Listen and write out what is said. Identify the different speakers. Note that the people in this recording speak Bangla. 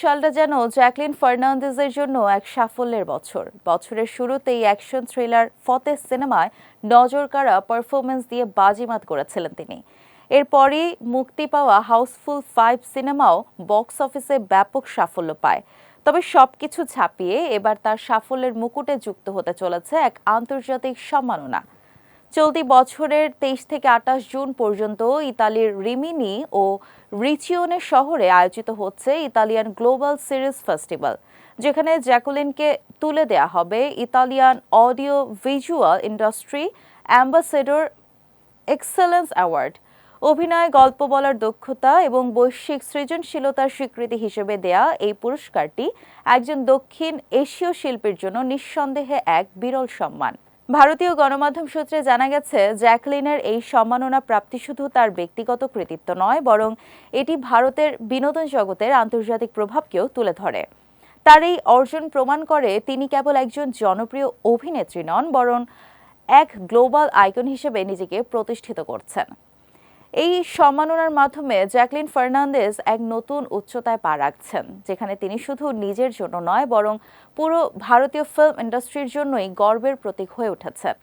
Speaker 1: সালটা যেন জ্যাকলিন ফার্নান্দেজের জন্য এক সাফল্যের বছর। বছরের শুরুতেই অ্যাকশন থ্রিলার ফতেহ সিনেমায় নজর কাড়া পারফরমেন্স দিয়ে বাজিমাত করেছিলেন তিনি। এরপরই মুক্তি পাওয়া হাউসফুল ফাইভ সিনেমাও বক্স অফিসে ব্যাপক সাফল্য পায়। তবে সবকিছু ছাপিয়ে এবার তার সাফল্যের মুকুটে যুক্ত হতে চলেছে এক আন্তর্জাতিক সম্মাননা। চলতি বছরের তেইশ থেকে আঠাশ জুন পর্যন্ত ইতালির রিমিনি ও রিচিওনে শহরে আয়োজিত হচ্ছে ইতালিয়ান গ্লোবাল সিরিজ ফেস্টিভ্যাল, যেখানে জ্যাকুলিনকে তুলে দেয়া হবে Italian audio visual industry ambassador excellence award. অভিনয় গল্প বলার দক্ষতা এবং বৈশ্বিক সৃজনশীলতার স্বীকৃতি হিসেবে দেয়া এই পুরস্কারটি একজন দক্ষিণ এশীয় শিল্পীর জন্য নিঃসন্দেহে এক বিরল সম্মান। ভারতীয় গণমাধ্যম সূত্রে জানা গেছে, জ্যাকলিনের এই সম্মাননা প্রাপ্তি শুধু তার ব্যক্তিগত কৃতিত্ব নয়, বরং এটি ভারতের বিনোদন জগতের আন্তর্জাতিক প্রভাবকেও তুলে ধরে। তার এই অর্জন প্রমাণ করে তিনি কেবল একজন জনপ্রিয় অভিনেত্রী নন, বরং এক গ্লোবাল আইকন হিসেবে নিজেকে প্রতিষ্ঠিত করছেন। এই সম্মাননার মাধ্যমে জ্যাকলিন ফার্নান্দেজ এক নতুন উচ্চতায় পা রাখছেন, যেখানে তিনি শুধু নিজের জন্য নয়, বরং পুরো ভারতীয় ফিল্ম ইন্ডাস্ট্রির জন্যই গর্বের প্রতীক হয়ে উঠেছেন।